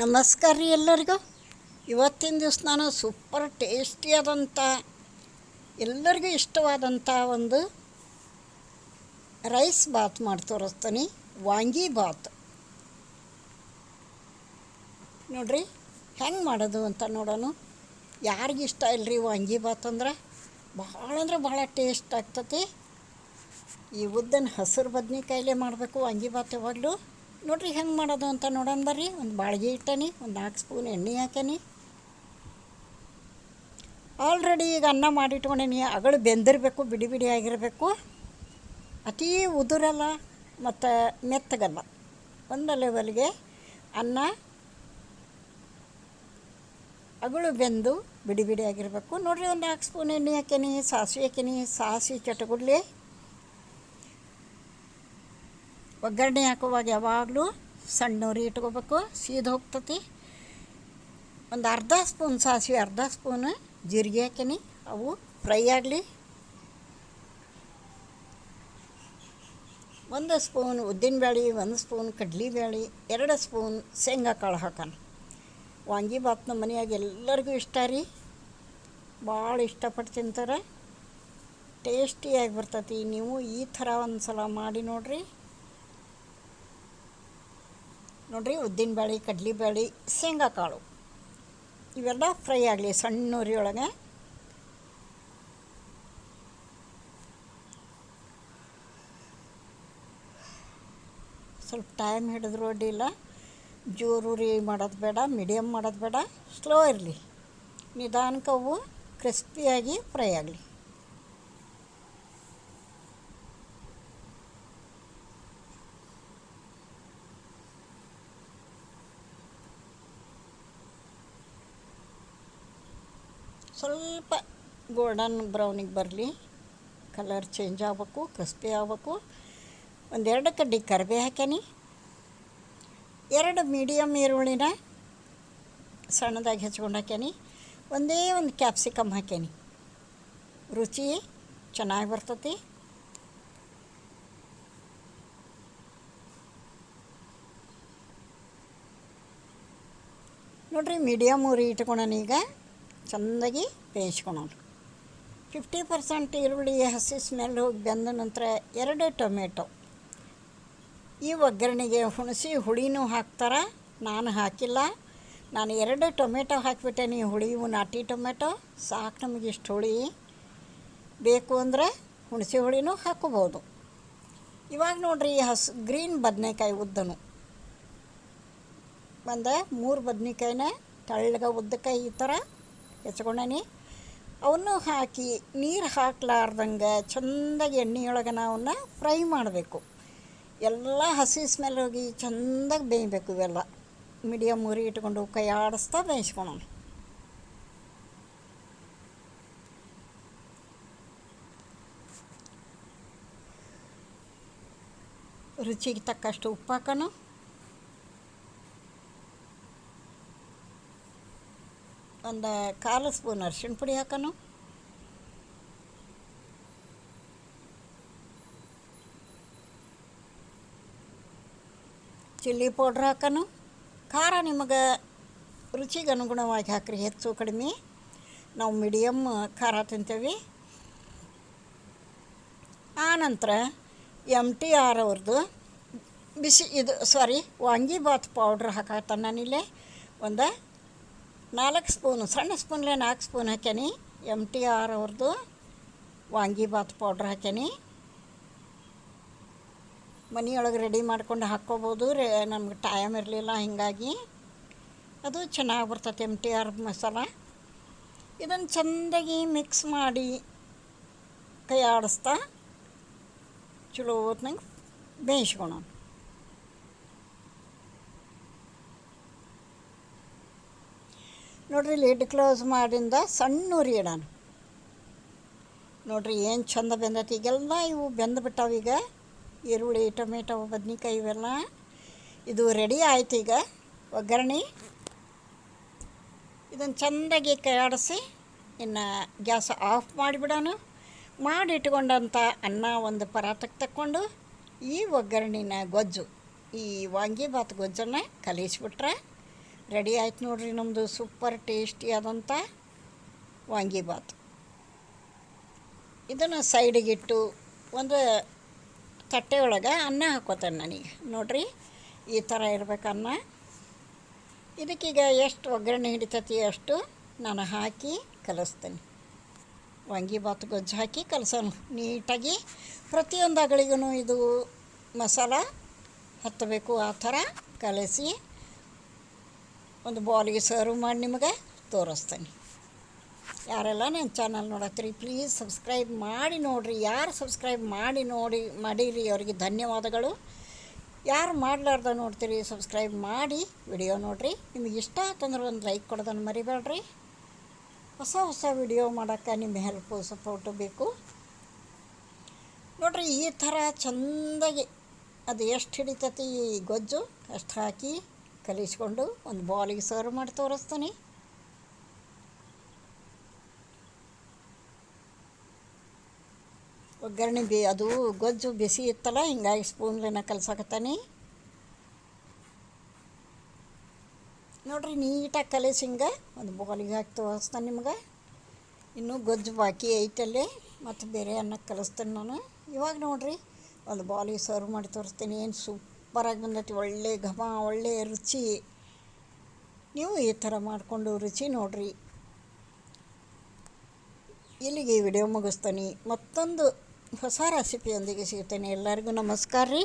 ನಮಸ್ಕಾರ ರೀ ಎಲ್ಲರಿಗೂ. ಇವತ್ತಿನ ದಿವಸ ನಾನು ಸೂಪರ್ ಟೇಸ್ಟಿಯಾದಂಥ ಎಲ್ಲರಿಗೂ ಇಷ್ಟವಾದಂಥ ಒಂದು ರೈಸ್ ಬಾತ್ ಮಾಡಿ ತೋರಿಸ್ತೀನಿ. ವಾಂಗಿ ಬಾತ್. ನೋಡ್ರಿ, ಹೆಂಗೆ ಮಾಡೋದು ಅಂತ ನೋಡೋಣ. ಯಾರಿಗಿಷ್ಟ ಇಲ್ರಿ ವಾಂಗಿ ಬಾತ್ ಅಂದ್ರೆ? ಭಾಳ ಅಂದ್ರೆ ಭಾಳ ಟೇಸ್ಟ್ ಆಗ್ತತಿ. ಈ ಉದ್ದನ ಹಸಿರು ಬದನೆಕಾಯಿಲೆ ಮಾಡಬೇಕು ವಾಂಗಿ ಬಾತ್ ಯಾವಾಗಲೂ. ನೋಡ್ರಿ ಹೆಂಗೆ ಮಾಡೋದು ಅಂತ ನೋಡೋಣ ಬರ್ರಿ. ಒಂದು ಬಾಳ್ಗೆ ಇಟ್ಟನಿ, ಒಂದು ನಾಲ್ಕು ಸ್ಪೂನ್ ಎಣ್ಣೆ ಹಾಕ್ಯಾನಿ ಆಲ್ರೆಡಿ ಈಗ ಅನ್ನ ಮಾಡಿಟ್ಕೊಂಡೀನಿ. ಅಗಳು ಬೆಂದಿರಬೇಕು, ಬಿಡಿ ಬಿಡಿ ಆಗಿರಬೇಕು. ಅತೀ ಉದುರಲ್ಲ ಮತ್ತು ಮೆತ್ತಗಲ್ಲ. ಒಂದು ಲೆವೆಲ್ಗೆ ಅನ್ನ. ಅಗಳು ಬೆಂದು ಬಿಡಿ ಬಿಡಿ ಆಗಿರಬೇಕು. ನೋಡಿರಿ ಒಂದು ನಾಲ್ಕು ಸ್ಪೂನ್ ಎಣ್ಣೆ ಹಾಕ್ಯಾನಿ ಸಾಸಿವೆ ಹಾಕ್ಯಾನಿ ಸಾಸಿವೆ ಚಟಗುಡ್ಲಿ ಒಗ್ಗರಣೆ ಹಾಕುವಾಗ ಯಾವಾಗಲೂ ಸಣ್ಣ ಇಟ್ಕೋಬೇಕು, ಸೀದ ಹೋಗ್ತತಿ. ಒಂದು ಅರ್ಧ ಸ್ಪೂನ್ ಸಾಸಿವೆ, ಅರ್ಧ ಸ್ಪೂನ್ ಜೀರಿಗೆ ಹಾಕೀನಿ. ಅವು ಫ್ರೈ ಆಗಲಿ. ಒಂದು ಸ್ಪೂನ್ ಉದ್ದಿನಬೇಳೆ ಒಂದು ಸ್ಪೂನ್ ಕಡ್ಲಿಬೇಳೆ ಎರಡು ಸ್ಪೂನ್ ಶೇಂಗಾ ಕಾಳು ಹಾಕೋಣ ವಾಂಗಿ ಬಾತ್ ನಮ್ಮ ಮನೆಯಾಗ ಎಲ್ಲರಿಗೂ ಇಷ್ಟ ರೀ. ಭಾಳ ಇಷ್ಟಪಟ್ಟು ತಿಂತಾರೆ. ಟೇಸ್ಟಿಯಾಗಿ ಬರ್ತೈತಿ. ನೀವು ಈ ಥರ ಒಂದು ಸಲ ಮಾಡಿ ನೋಡಿರಿ. ನೋಡಿರಿ, ಉದ್ದಿನಬೇಳೆ ಶೇಂಗಾ ಕಾಳು ಇವೆಲ್ಲ ಫ್ರೈ ಆಗಲಿ, ಸಣ್ಣ ಉರಿಯೊಳಗೆ. ಸ್ವಲ್ಪ ಟೈಮ್ ಹಿಡಿದ್ರು ಅಡ್ಡಿಲ್ಲ ಜೋರು ಉರಿ ಮಾಡೋದು ಬೇಡ ಮೀಡಿಯಮ್ ಮಾಡೋದು ಬೇಡ ಸ್ಲೋ ಇರಲಿ. ನಿಧಾನಕ್ಕೆ ಅವು ಕ್ರಿಸ್ಪಿಯಾಗಿ ಫ್ರೈ ಆಗಲಿ. ಸ್ವಲ್ಪ ಗೋಲ್ಡನ್ ಬ್ರೌನಿಗೆ ಬರಲಿ, ಕಲರ್ ಚೇಂಜ್ ಆಗಬೇಕು, ಕ್ರಿಸ್ಪಿ ಆಗಬೇಕು. ಒಂದೆರಡು ಕಡ್ಡಿ ಕರಿಬೇ ಹಾಕ್ಯಾನಿ. ಎರಡು ಮೀಡಿಯಮ್ ಈರುಳ್ಳಿನ ಸಣ್ಣದಾಗಿ ಹೆಚ್ಕೊಂಡು ಹಾಕ್ಯಾನಿ. ಒಂದೇ ಒಂದು ಕ್ಯಾಪ್ಸಿಕಮ್ ಹಾಕ್ಯಾನಿ. ರುಚಿ ಚೆನ್ನಾಗಿ ಬರ್ತತಿ. ನೋಡಿರಿ ಮೀಡಿಯಮ್ ಉರಿ ಇಟ್ಕೊಳೋಣ ಈಗ ಚೆಂದಾಗಿ ಬೇಯಿಸ್ಕೊಳೋಣ ಫಿಫ್ಟಿ ಪರ್ಸೆಂಟ್ ಈರುಳ್ಳಿ ಹಸಿ ಸ್ಮೆಲ್ ಹೋಗಿ ಬೆಂದ ನಂತರ ಎರಡು ಟೊಮೆಟೊ. ಈ ಒಗ್ಗರಣೆಗೆ ಹುಣಸಿ ಹುಳಿನೂ ಹಾಕ್ತಾರೆ, ನಾನು ಹಾಕಿಲ್ಲ. ನಾನು ಎರಡು ಟೊಮೆಟೊ ಹಾಕಿಬಿಟ್ಟೇನಿ ಹುಳಿ ನಾಟಿ ಟೊಮೆಟೊ, ಸಾಕು ನಮಗೆ ಇಷ್ಟು ಹುಳಿ ಬೇಕು ಅಂದರೆ ಹುಣಸೆ ಹುಳಿನೂ ಹಾಕೋಬೋದು. ಇವಾಗ ನೋಡ್ರಿ ಹಸ್ ಗ್ರೀನ್ ಬದನೆಕಾಯಿ ಉದ್ದನು. ಒಂದು ಮೂರು ಬದನೆಕಾಯಿನ ತೆಳ್ಳಗೆ ಉದ್ದಕಾಯಿ ಈ ಥರ ಹೆಚ್ಕೊಂಡೇನಿ ಅವನ್ನು ಹಾಕಿ ನೀರು ಹಾಕ್ಲಾರ್ದಂಗೆ ಚೆಂದಾಗಿ ಎಣ್ಣೆಯೊಳಗೆ ನಾವನ್ನ ಫ್ರೈ ಮಾಡಬೇಕು. ಎಲ್ಲ ಹಸಿ ಸ್ಮೆಲ್ ಹೋಗಿ ಚೆಂದಾಗಿ ಬೇಯಬೇಕು ಇವೆಲ್ಲ. ಮೀಡಿಯಮ್ ಉರಿ ಇಟ್ಕೊಂಡು ಕೈ ಆಡಿಸ್ತಾ ಬೇಯಿಸ್ಕೊಳೋಣ. ರುಚಿಗೆ ತಕ್ಕಷ್ಟು ಉಪ್ಪು ಹಾಕೋಣ ಒಂದು ಕಾಲು ಸ್ಪೂನ್ ಅರ್ಶಿಣ ಪುಡಿ ಹಾಕೋಣ ಚಿಲ್ಲಿ ಪೌಡ್ರ್ ಹಾಕೋಣ ಖಾರ ನಿಮಗೆ ರುಚಿಗೆ ಅನುಗುಣವಾಗಿ ಹಾಕ್ರಿ, ಹೆಚ್ಚು ಕಡಿಮೆ. ನಾವು ಮೀಡಿಯಮ್ ಖಾರ ತಿಂತೇವೆ. ಆನಂತರ ಎಂ ಟಿ ಆರ್ ಅವ್ರದ್ದು ಬಿಸಿ ಇದು ಸಾರಿ ವಾಂಗಿಬಾತ್ ಪೌಡ್ರ್ ಹಾಕತ್ತ ನಾನಿಲ್ಲೇ ಒಂದು ನಾಲ್ಕು ಸ್ಪೂನು, ಸಣ್ಣ ಸ್ಪೂನ್ಲೇ ನಾಲ್ಕು ಸ್ಪೂನ್ ಹಾಕ್ಯಾನಿ. ಎಂ ಟಿ ಆರ್ ಅವ್ರದ್ದು ವಾಂಗಿಬಾತ್ ಪೌಡ್ರ್ ಹಾಕ್ಯಾನಿ. ಮನೆಯೊಳಗೆ ರೆಡಿ ಮಾಡ್ಕೊಂಡು ಹಾಕ್ಕೋಬೋದು. ರೇ, ನಮ್ಗೆ ಟೈಮ್ ಇರಲಿಲ್ಲ ಹೀಗಾಗಿ. ಅದು ಚೆನ್ನಾಗಿ ಬರ್ತೈತೆ ಎಂ ಟಿ ಆರ್ ಮಸಾಲ. ಇದನ್ನು ಚೆಂದಾಗಿ ಮಿಕ್ಸ್ ಮಾಡಿ ಕೈ ಆಡಿಸ್ತಾ ಚಲೋ ಹೊತ್ನಂಗೆ ಬೇಯಿಸ್ಕೊಳ ನೋಡ್ರಿ ಲಿಡ್ ಕ್ಲೋಸ್ ಮಾಡಿಂದ ಸಣ್ಣ ಉರಿ ಇಡೋಣ ನೋಡ್ರಿ, ಏನು ಚಂದ ಬೆಂದೈತಿ. ಈಗೆಲ್ಲ ಇವು ಬೆಂದು ಬಿಟ್ಟಾವೀಗ ಈರುಳ್ಳಿ, ಟೊಮೆಟೊ, ಬದ್ನಿಕಾಯಿ ಇವೆಲ್ಲ. ಇದು ರೆಡಿ ಆಯ್ತು ಈಗ. ಒಗ್ಗರಣೆ. ಇದನ್ನು ಚೆಂದಾಗಿ ಕೈಯಾಡಿಸಿ ಇನ್ನು ಗ್ಯಾಸ್ ಆಫ್ ಮಾಡಿಬಿಡೋಣ. ಮಾಡಿ ಇಟ್ಕೊಂಡಂಥ ಅನ್ನ ಒಂದು ಪರಾಟಕ್ಕೆ ತಕ್ಕೊಂಡು, ಈ ಒಗ್ಗರಣಿನ ಗೊಜ್ಜು, ಈ ವಾಂಗಿಬಾತ್ ಗೊಜ್ಜನ್ನು ಕಲಿಸ್ಬಿಟ್ರೆ ರೆಡಿ ಆಯ್ತು ನೋಡ್ರಿ ನಮ್ಮದು ಸೂಪರ್ ಟೇಸ್ಟಿ ಆದಂಥ ವಾಂಗಿಬಾತ್ ಇದನ್ನು ಸೈಡಿಗಿಟ್ಟು ಒಂದು ತಟ್ಟೆ ಒಳಗೆ ಅನ್ನ ಹಾಕೋತೇನೆ ನನಗೆ. ನೋಡ್ರಿ, ಈ ಥರ ಇರ್ಬೇಕು ಅನ್ನ. ಇದಕ್ಕೀಗ ಎಷ್ಟು ಒಗ್ಗರಣೆ ಹಿಡಿತೈತಿ ಅಷ್ಟು ನಾನು ಹಾಕಿ ಕಲಿಸ್ತೇನೆ. ವಾಂಗಿಬಾತ್ ಗೊಜ್ಜು ಹಾಕಿ ಕಲಸೋಣ. ನೀಟಾಗಿ ಪ್ರತಿಯೊಂದು ಅಗಳಿಗೂ ಇದು ಮಸಾಲ ಹತ್ತಬೇಕು ಆ ಥರ ಕಲಸಿ ಒಂದು ಬಾಲಿಗೆ ಸರ್ವ್ ಮಾಡಿ ನಿಮಗೆ ತೋರಿಸ್ತೇನೆ. ಯಾರೆಲ್ಲ ನನ್ನ ಚಾನಲ್ ನೋಡತ್ತೀರಿ ಪ್ಲೀಸ್ ಸಬ್ಸ್ಕ್ರೈಬ್ ಮಾಡಿ ನೋಡಿರಿ. ಯಾರು ಸಬ್ಸ್ಕ್ರೈಬ್ ಮಾಡಿ ನೋಡಿ, ಮಾಡಿರಿ, ಅವರಿಗೆ ಧನ್ಯವಾದಗಳು. ಯಾರು ಮಾಡಲಾರ್ದ ನೋಡ್ತೀರಿ ಸಬ್ಸ್ಕ್ರೈಬ್ ಮಾಡಿ ವಿಡಿಯೋ ನೋಡಿರಿ. ನಿಮಗೆ ಇಷ್ಟ ಆತಂದ್ರೆ ಒಂದು ಲೈಕ್ ಕೊಡೋದನ್ನು ಮರಿಬೇಡ್ರಿ. ಹೊಸ ಹೊಸ ವಿಡಿಯೋ ಮಾಡೋಕ್ಕೆ ನಿಮ್ಮ ಹೆಲ್ಪು ಸಪೋರ್ಟು ಬೇಕು. ನೋಡಿರಿ, ಈ ಥರ ಚೆಂದಾಗಿ ಅದು ಎಷ್ಟು ಹಿಡಿತತಿ ಗೊಜ್ಜು ಅಷ್ಟು ಹಾಕಿ ಕಲಿಸ್ಕೊಂಡು ಒಂದು ಬಾಲಿಗೆ ಸರ್ವ್ ಮಾಡಿ ತೋರಿಸ್ತೀನಿ. ಒಗ್ಗರಣೆ ಬಿ, ಅದು ಗೊಜ್ಜು ಬಿಸಿ ಇತ್ತಲ್ಲ, ಹಿಂಗಾಗಿ ಸ್ಪೂನ್ಲಿನ ಕಲಿಸಾಕತ್ತಾನೆ. ನೋಡ್ರಿ, ನೀಟಾಗಿ ಕಲಿಸಿ ಹಿಂಗೆ ಒಂದು ಬಾಲಿಗೆ ಹಾಕಿ ತೋರಿಸ್ತಾನೆ ನಿಮ್ಗೆ. ಇನ್ನೂ ಗೊಜ್ಜು ಬಾಕಿ ಐತಲ್ಲೇ, ಮತ್ತು ಬೇರೆ ಅನ್ನಕ್ಕೆ ಕಲಿಸ್ತೀನಿ ನಾನು. ಇವಾಗ ನೋಡ್ರಿ, ಒಂದು ಬಾಲಿಗೆ ಸರ್ವ್ ಮಾಡಿ ತೋರಿಸ್ತೀನಿ, ಏನು ಸೂಪರಾಗಿ ಬಂದೈತಿ ಒಳ್ಳೆ ಘಮ, ಒಳ್ಳೆ ರುಚಿ. ನೀವು ಈ ಥರ ಮಾಡಿಕೊಂಡು ರುಚಿ ನೋಡ್ರಿ. ಇಲ್ಲಿಗೆ ವಿಡಿಯೋ ಮುಗಿಸ್ತೀನಿ. ಮತ್ತೊಂದು ಹೊಸ ರೆಸಿಪಿಯೊಂದಿಗೆ ಸಿಗ್ತೇನೆ. ಎಲ್ಲರಿಗೂ ನಮಸ್ಕಾರ ರೀ.